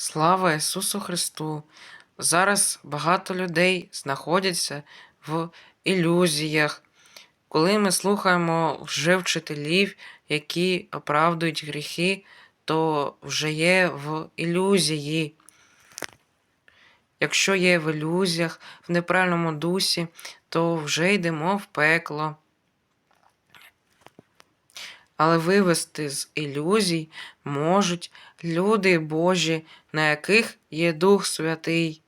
Слава Ісусу Христу! Зараз багато людей знаходяться в ілюзіях. Коли ми слухаємо вже вчителів, які оправдують гріхи, то вже є в ілюзії. Якщо є в ілюзіях, в неправильному дусі, то вже йдемо в пекло. Але вивести з ілюзій можуть люди Божі, на яких є Дух Святий.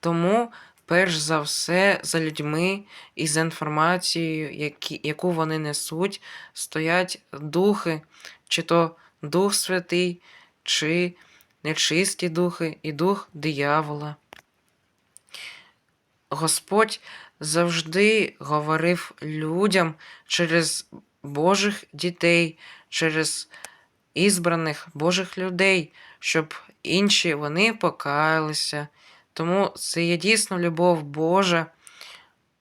Тому, перш за все, за людьми і за інформацією, які, яку вони несуть, стоять духи, чи то Дух Святий, чи нечисті духи і дух диявола. Господь завжди говорив людям через Божих дітей, через ізбраних Божих людей, щоб інші вони покаялися. Тому це є дійсно любов Божа,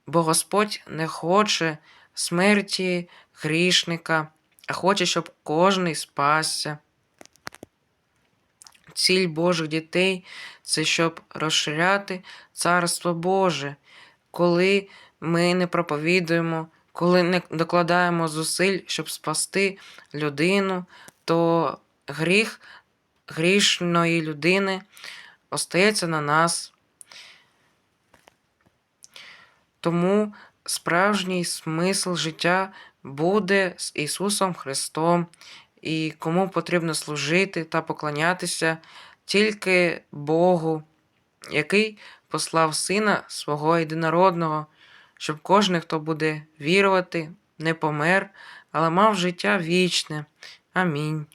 бо Господь не хоче смерті грішника, а хоче, щоб кожний спасся. Ціль Божих дітей це щоб розширяти Царство Боже, коли ми не проповідуємо, коли не докладаємо зусиль, щоб спасти людину, то гріх грішної людини остається на нас. Тому справжній смисл життя буде з Ісусом Христом, і кому потрібно служити та поклонятися тільки Богу, який послав Сина свого єдинородного, щоб кожен, хто буде вірувати, не помер, але мав життя вічне. Амінь.